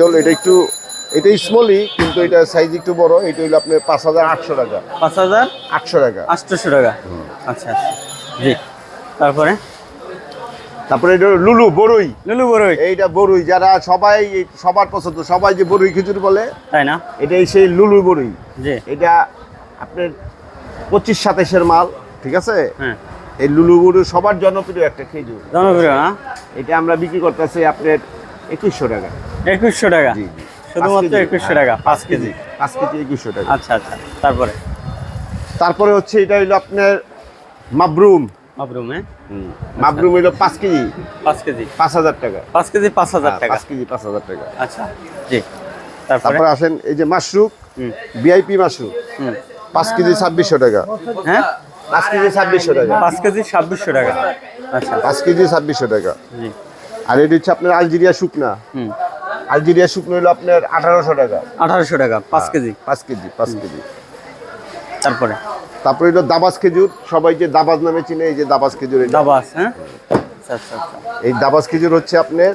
মেটজল এটা একটু এটা স্মলই কিন্তু এটা সাইজ একটু বড় এটা হইল আপনার পাঁচ হাজার আটশো টাকা। পাঁচ হাজার? আটশো টাকা। আটশোশো টাকা? আচ্ছা আচ্ছা। জি। তারপরে? তারপরে এটা হলো লুলু বড়ই লুলু বড়ই এইটা বড়ই যারা সবাই সবার পছন্দ সবাই যে বড়ই খিচুড়ি বলে তাই না? এটাই সেই লুলু বড়ই জি। এটা আপনার পঁচিশ সাতাশের মাল ঠিক আছে? হ্যাঁ। এই লুলু বড়ি সবার জনপ্রিয় একটা খেজুর। জনপ্রিয় না? এটা আমরা বিক্রি করতেছি আপনার একুশশো টাকা। একুশশো টাকা। শুধুমাত্র একুশশো টাকা। পাঁচ কেজি। পাঁচ কেজি একুশশো টাকা। আচ্ছা আচ্ছা। তারপরে? তারপরে হচ্ছে এটা হইল আপনার মাবরুম। মাবরুমে মাবরুম হইল পাঁচ কেজি। পাঁচ কেজি। পাঁচ হাজার টাকা। পাঁচ কেজি পাঁচ হাজার হ্যাঁ, টাকা। পাঁচ কেজি পাঁচ হাজার টাকা। আচ্ছা জি। তারপরে? আসেন এই যে মাশরুক হুম। ভিআইপি মাশরুক হুম। পাঁচ কেজি ছাব্বিশশো টাকা। হ্যাঁ? পাঁচ কেজি ছাব্বিশশো টাকা। পাঁচ কেজি ছাব্বিশশো টাকা। আচ্ছা। পাঁচ কেজি ছাব্বিশশো টাকা। জি। আর এটা হচ্ছে আপনার আলজেরিয়া শুকনা। হুম। আলজেরিয়া শুকনো হলো আপনার আঠারোশো টাকা। আঠারোশো টাকা পাঁচ কেজি। পাঁচ কেজি পাঁচ কেজি। তারপরে? তারপরে হলো দাবাস খেজুর সবাই যে দাবাজ নামে চিনে এই যে দাবাস খেজুর এটা। দাবাস হ্যাঁ? আচ্ছা আচ্ছা আচ্ছা। এই দাবাস খেজুর হচ্ছে আপনার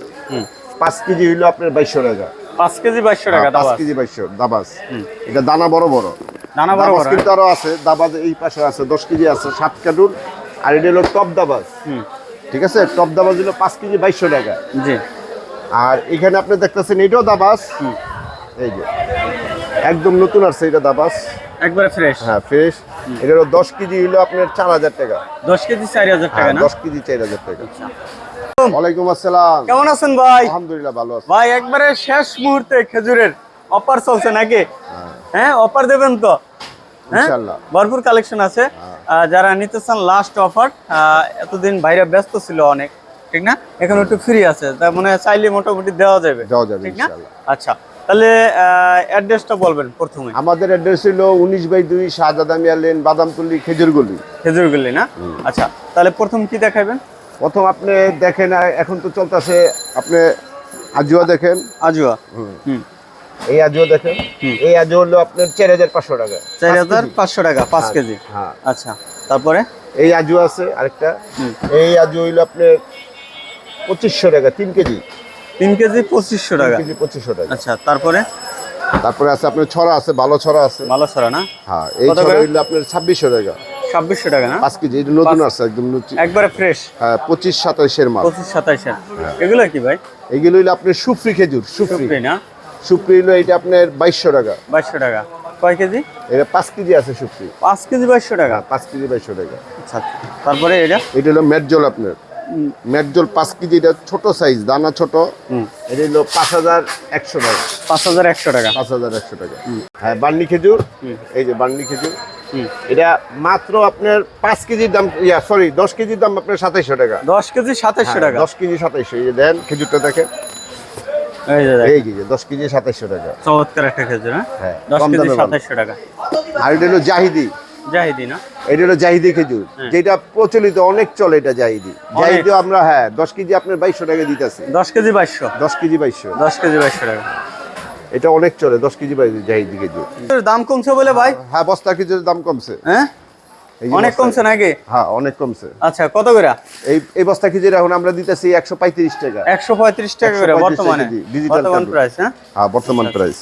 পাঁচ কেজি হইল আপনার বাইশশো টাকা। পাঁচ কেজি বাইশশো টাকা হ্যাঁ, পাঁচ কেজি বাইশশো দাবাস। হুম। এটা দানা বড় বড়। দানা বড় বড় কিন্তু আরও আছে দাবাজ এই পাশে আছে দশ কেজি আছে সাত কার্টুন আর এটা হলো টপ দাবাজ হুম। ঠিক আছে? টপ দাবাজ হলো পাঁচ কেজি বাইশশো টাকা। জি। আর এখানে আপনি দেখতেছেন এটাও দাবাস এই যে একদম নতুন আসছে এটা দাবাস একবারে ফ্রেশ হ্যাঁ ফ্রেশ এটা হলো দশ কেজি হলো আপনার চার হাজার টাকা। দশ কেজি চার হাজার টাকা হ্যাঁ না? দশ কেজি চার হাজার টাকা। ওয়ালাইকুম আসসালাম। কেমন আছেন ভাই? আলহামদুলিল্লাহ ভালো আছি। ভাই একবারে শেষ মুহূর্তে খেজুরের অফার চলছে নাকি? হ্যাঁ। অফার দেবেন তো? হ্যাঁ। ভরপুর কালেকশন আছে। যারা নিতে চান লাস্ট অফার এতদিন ভাইরা ব্যস্ত ছিল অনেক। ঠিক না? এখন একটু ফ্রি আছে তার মানে চাইলে মোটামুটি দেওয়া যাবে। দেওয়া যাবে, ঠিক না? আচ্ছা তাহলে অ্যাড্রেসটা বলবেন প্রথমে। আমাদের অ্যাড্রেস হলো উনিশ বাই দুই শাহজাদামিয়া লেন বাদামতুল্লি খেজুরগুলি। খেজুরগুলি না? আচ্ছা তাহলে প্রথম কি দেখাবেন? প্রথম আপনি দেখেন এখন তো চলতেছে আপনি আজুয়া দেখেন। আজুয়া। হুম। এই আজুয়া দেখেন। এই আজুয়া হলো আপনার চার হাজার পাঁচশো টাকা। চার হাজার পাঁচশো টাকা পাঁচ কেজি। হ্যাঁ। আচ্ছা তারপরে? এই আজুয়া আছে আরেকটা। এই আজুয়া হইল আপনার পঁচিশশো টাকা তিন কেজি। তিন কেজি পঁচিশশো টাকা। কেজি পঁচিশশো টাকা। আচ্ছা তারপরে? তারপরে আছে আপনার ছড়া আছে ভালো ছড়া আছে। ভালো ছড়া না? হ্যাঁ এই ছড়া হইল আপনার ছাব্বিশশো টাকা। ছাব্বিশশো টাকা না? পাঁচ কেজি এটা নতুন আছে একদম একবারে ফ্রেশ হ্যাঁ পঁচিশ সাতাইশের মাল। পঁচিশ সাতাইশের। এগুলো কি ভাই? এগুলো হইল আপনার সুফরি খেজুর সুফরি। না? সুপ্রি হইল এটা আপনার বাইশশো টাকা। বাইশশো টাকা। কয় কেজি? এটা পাঁচ কেজি আছে সুপ্রি পাঁচ কেজি বাইশশো টাকা? পাঁচ কেজি বাইশশো টাকা। আচ্ছা তারপরে এটা? এটা হলো মেটজল আপনার। মেটজল পাঁচ কেজি এটা ছোট সাইজ দানা ছোট। হুম। এটা হলো পাঁচ হাজার একশো টাকা। পাঁচ হাজার একশো টাকা। পাঁচ হাজার একশো টাকা। হ্যাঁ বার্নি খেজুর। এই যে বার্নি খেজুর। এটা মাত্র আপনার পাঁচ কেজির দাম ইয়া সরি দশ কেজির দাম আপনার সাতাইশশো টাকা। দশ কেজি সাতাইশশো হ্যাঁ, টাকা। দশ কেজি সাতাইশশো এই দেন খেজুরটা দেখেন। এই যে দশ কেজি সাতাইশশো টাকা। চমৎকার একটা খেজুর হ্যাঁ? হ্যাঁ, দশ কেজি সাতাইশশো টাকা। আর এটা হলো জাহিদি। জাহিদি না? এটা হলো জাহিদি খেজুর হ্যাঁ। যেটা প্রচলিত অনেক চলে এটা জাহিদি। জাহিদি আমরা হ্যাঁ দশ কেজি আপনার বাইশশো টাকা দিতেছি। দশ কেজি বাইশশো? দশ কেজি বাইশশো। দশ কেজি বাইশশো টাকা। এটা অনেক চলে দশ কেজি জাহিদি খেজুর। দাম কমছে বলে ভাই? হ্যাঁ বস্তা খেজুরের দাম কমছে। হ্যাঁ? অনেক কমছে নাকি? হ্যাঁ অনেক কমছে। আচ্ছা কত করে? এই এই বস্তা এখন আমরা দিতেছি একশো পঁয়ত্রিশ টাকা। একশো পঁয়ত্রিশ টাকা করে বর্তমানে। কেজি, বর্তমান প্রাইস হ্যাঁ? হ্যাঁ বর্তমান প্রাইস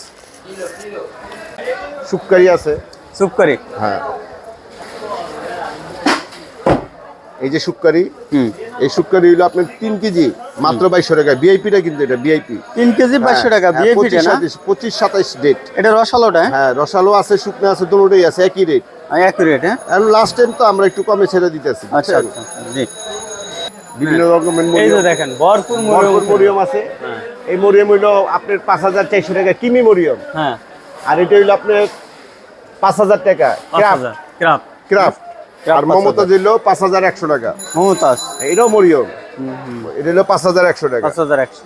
শুক্কারি আছে। চুপ করি হ্যাঁ। এই যে শুক্কারি এই শুক্কারি হলো আপনার তিন কেজি মাত্র বাইশশো টাকা। ভিআইপিটা কিন্তু এটা ভিআইপি তিন কেজি বাইশশো টাকা ফিটে না? পঁচিশ সাতাইশ ডেট এটা রসালোটা হ্যাঁ? হ্যাঁ রসালো আছে শুকনো আছে দুটোই আছে একই রেট হ্যাঁ? আর লাস্ট টাইম তো আমরা একটু কমে ছেড়ে দিতেছি আচ্ছা আচ্ছা জি। বিভিন্ন রকমের এই মরিয়ম দেখেন ভরপুর ভরপুর মরিয়ম মরিয়ম আছে। হ্যাঁ। এই মরিয়ম হইল আপনার পাঁচ হাজার চারশো টাকা কিমি মরিয়ম। হ্যাঁ। আর এটা হইল আপনার পাঁচ হাজার টাকা ক্রাফট। আর পাঁচ মমতা দিল পাঁচ হাজার একশো টাকা। মমতাজ। এটাও মরিয়ম। এটা হলো পাঁচ হাজার একশো টাকা। পাঁচ হাজার একশো।